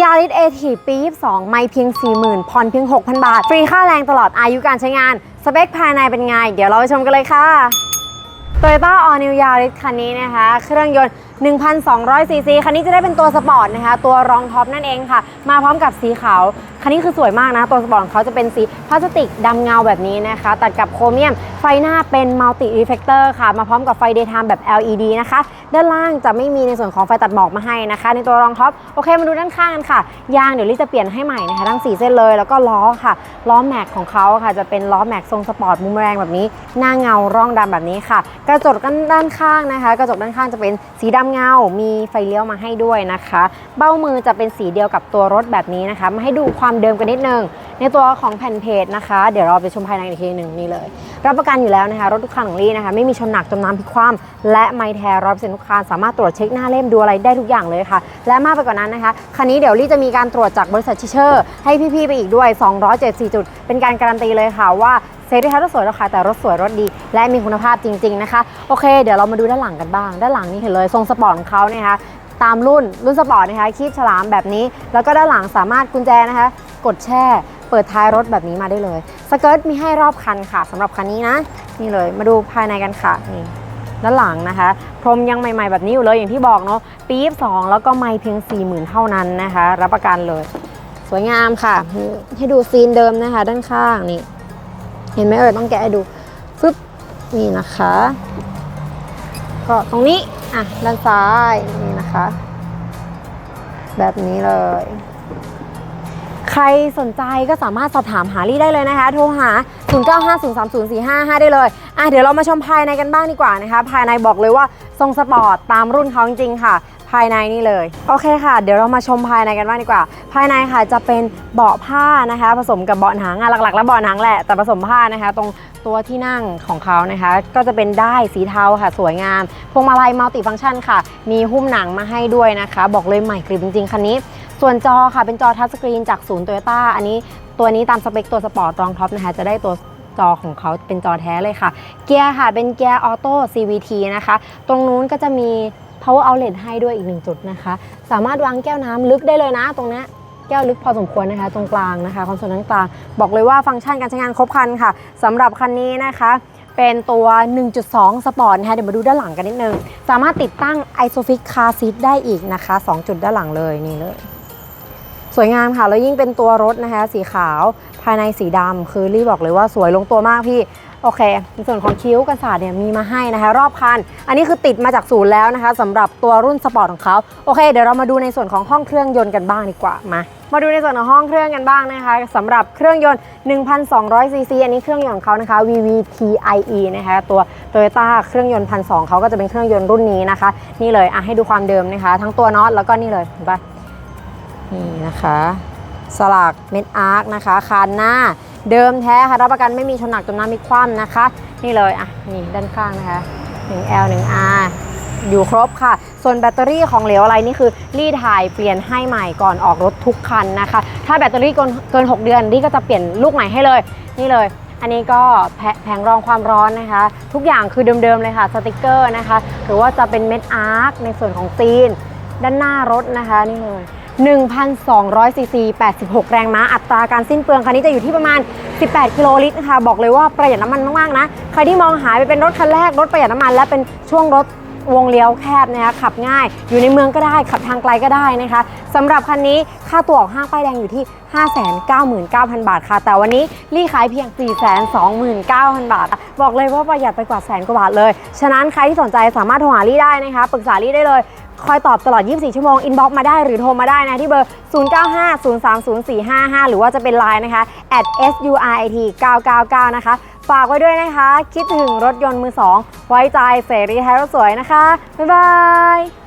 ยาริสเอทีปี 22 ไม่เพียง 40,000ผ่อนเพียง 6,000 บาท ฟรีค่าแรงตลอดอายุการใช้งาน สเปคภายในเป็นไง เดี๋ยวเราไปชมกันเลยค่ะ Toyota All New Yaris คันนี้นะคะ เครื่องยนต์ 1,200ซีซีคันนี้จะได้เป็นตัวสปอร์ตนะคะ ตัวรองท็อปนั่นเองค่ะ มาพร้อมกับสีขาว คันนี้คือสวยมากนะ ตัวสปอร์ตของเขาจะเป็นสีพลาสติกดำเงาแบบนี้นะคะ ตัดกับโครเมียม ไฟหน้าเป็นมัลติรีเฟกเตอร์ค่ะ มาพร้อมกับไฟ daytime แบบ LED นะคะ ด้านล่างจะไม่มีในส่วนของไฟตัดหมอกมาให้นะคะ ในตัวรองท็อป โอเค มาดูด้านข้างกันค่ะ ยางเดี๋ยวลิจะเปลี่ยนให้ใหม่นะคะทั้ง4เส้นเลย แล้วก็ล้อค่ะ ล้อแม็กของเขาค่ะ จะเป็นล้อแม็กทรงสปอร์ตมุมแรงแบบนี้ หน้าเงาร่องดำแบบนี้ค่ะ กระจกด้านข้างนะคะ กระจกด้านข้างจะเป็นสีดำเงา มีไฟเลี้ยวมาให้ด้วยนะคะ เบ้ามือจะเป็นสีเดียวกับตัวรถแบบนี้นะคะ มาให้ดูความเดิมกันนิดนึง ในตัวของแผ่นเพจนะคะ เดี๋ยวเราไปชมภายในอีกทีหนึ่งนี่เลย รับประกันอยู่แล้วนะคะ รถทุกคันของลี่นะคะ ไม่มีชนหนักจมน้ำพลิกคว่ำและไม่แท้ร้อยเปอร์เซ็นต์ทุกคันสามารถตรวจเช็คหน้าเล่มดูอะไรได้ทุกอย่างเลยค่ะ และมากไปกว่านั้นนะคะคันนี้เดี๋ยวลี่จะมีการตรวจจากบริษัทชิเชอร์ ให้พี่ๆไปอีกด้วย 274 จุด เป็นการการันตีเลยค่ะว่าเซฟที่ท้รถสวยราคาแต่รถสวยรถดี และมีคุณภาพจริง ๆนะคะ โอเค เดี๋ยวเรามาดูด้านหลังกันบ้าง ด้านหลังนี่เห็นเลยทรงสปอร์ตของเขาเนี่ยนะคะตามรุ่นรุ่นสปอร์ตนะคะคีบฉลามแบบนี้ แล้วก็ด้านหลังสามารถกุญแจนะคะ กดแช่ เปิดท้ายรถแบบนี้มาได้เลย สเกิร์ตมีให้รอบคันค่ะสำหรับคันนี้นะ นี่เลยมาดูภายในกันค่ะนี่ด้านหลังนะคะ พรมยังใหม่ ๆ แบบนี้อยู่เลยอย่างที่บอกเนาะปี๊บ2แล้วก็ไม่เพียง 40,000 เท่านั้นนะคะ รับประกันเลย สวยงามค่ะ ให้ดูซีนเดิมนะคะ ด้านข้างนี่เห็นไหมเอ่ยต้องแกะให้ดูฟึบนี่นะคะ ก็ตรงนี้อะด้านซ้ายนี่นะคะ แบบนี้เลย ใครสนใจก็สามารถสอบถามหาลี่ได้เลยนะคะ โทรหา 0950304455 ได้เลยอะเดี๋ยวเรามาชมภายในกันบ้างดีกว่านะคะ ภายในบอกเลยว่าทรงสปอร์ตตามรุ่นเขาจริงๆค่ะ ภายในนี่เลย โอเคค่ะ เดี๋ยวเรามาชมภายในกันบ้างดีกว่า ภายในค่ะจะเป็นเบาะผ้านะคะ ผสมกับเบาะหนังอะหลักๆ แล้วเบาะหนังแหละแต่ผสมผ้านะคะ ตรงตัวที่นั่งของเขานะคะ ก็จะเป็นได้สีเทาค่ะ สวยงามพวงมาลัยมัลติฟังก์ชันค่ะ มีหุ้มหนังมาให้ด้วยนะคะ บอกเลยใหม่กริบจริงๆคันนี้ ส่วนจอค่ะเป็นจอทัชสกรีนจากศูนย์โตโยต้าอันนี้ตัวนี้ตามสเปคตัวสปอร์ตรองท็อปนะคะจะได้ตัวจอของเขาเป็นจอแท้เลยค่ะ เกียร์ค่ะเป็นเกียร์ออโต้ CVT นะคะ ตรงนู้นก็จะมี power outlet ให้ด้วยอีกหนึ่งจุดนะคะ สามารถวางแก้วน้ำลึกได้เลยนะ ตรงนี้แก้วลึกพอสมควรนะคะ ตรงกลางนะคะคอนโซลด้านกลาง บอกเลยว่าฟังก์ชันการใช้งานครบครันค่ะสำหรับคันนี้นะคะเป็นตัว 1.2 สปอร์ตนะคะเดี๋ยวมาดูด้านหลังกันนิดนึง สามารถติดตั้ง ISOFIX Car Seat ได้อีกนะคะ 2 จุดด้านหลังเลยนี่เลย สวยงามค่ะ แล้วยิ่งเป็นตัวรถนะคะ สีขาวภายในสีดำคือรีบบอกเลยว่าสวยลงตัวมากพี่โอเค ในส่วนของคิ้วกันศาสตร์เนี่ยมีมาให้นะคะ รอบคัน อันนี้คือติดมาจากศูนย์แล้วนะคะสำหรับตัวรุ่นสปอร์ตของเขาโอเค เดี๋ยวเรามาดูในส่วนของห้องเครื่องยนต์กันบ้างดีกว่ามามาดูในส่วนของห้องเครื่องกันบ้างนะคะสำหรับเครื่องยนต์ 1,200 ซีซีอันนี้เครื่องยนต์ของเขานะคะ VVTIE นะคะตัว Toyota เครื่องยนต์ 1,200เขาก็จะเป็นเครื่องยนต์รุ่นนี้นะคะ นี่เลยอะให้ดูความเดิมนะคะ ทั้งตัวน็อตแล้วก็นี่เลยเห็นปะ นี่นะคะ สลักเม็ดอาร์คนะคะคานหน้าเดิมแท้ค่ะรับประกันไม่มีชนหนักจมน้ำมีคว่ำนะคะ นี่เลยอะนี่ด้านข้างนะคะ 1L 1R อยู่ครบค่ะ ส่วนแบตเตอรี่ของเหลวอะไรนี่คือ รีดถ่ายเปลี่ยนให้ใหม่ก่อนออกรถทุกคันนะคะ ถ้าแบตเตอรี่เกินเกิน6เดือนนี่ก็จะเปลี่ยนลูกใหม่ให้เลย นี่เลย อันนี้ก็แผแผงรองความร้อนนะคะ ทุกอย่างคือเดิมๆเลยค่ะสติกเกอร์นะคะ หรือว่าจะเป็นเม็ดอาร์คในส่วนของซีน ด้านหน้ารถนะคะนี่เลย 1,200ซีซี86 แรงม้า อัตราการสิ้นเปลืองคันนี้จะอยู่ที่ประมาณ 18 กิโลลิตรนะคะ บอกเลยว่าประหยัดน้ำมันมาก ๆ นะ ใครที่มองหาไปเป็นรถคันแรก รถประหยัดน้ำมัน และเป็นช่วงรถวงเลี้ยวแคบนะคะขับง่าย อยู่ในเมืองก็ได้ ขับทางไกลก็ได้นะคะสำหรับคันนี้ค่าตัวออกห้างป้ายแดงอยู่ที่ 599,000 บาทค่ะ แต่วันนี้รีขายเพียง 429,000 บาท บอกเลยว่าประหยัดไปกว่าแสนกว่าบาทเลย ฉะนั้นใครที่สนใจสามารถโทรหาลี่ได้นะคะ ปรึกษาลี่ได้เลย คอยตอบตลอด 24 ชั่วโมง อินบ็อกมาได้หรือโทรมาได้นะที่เบอร์ 0950304455 หรือว่าจะเป็นไลน์นะคะ at surit 999นะคะ ฝากไว้ด้วยนะคะ คิดถึงรถยนต์มือสองไว้ใจเสรีไทยรถสวยนะคะ บ๊ายบาย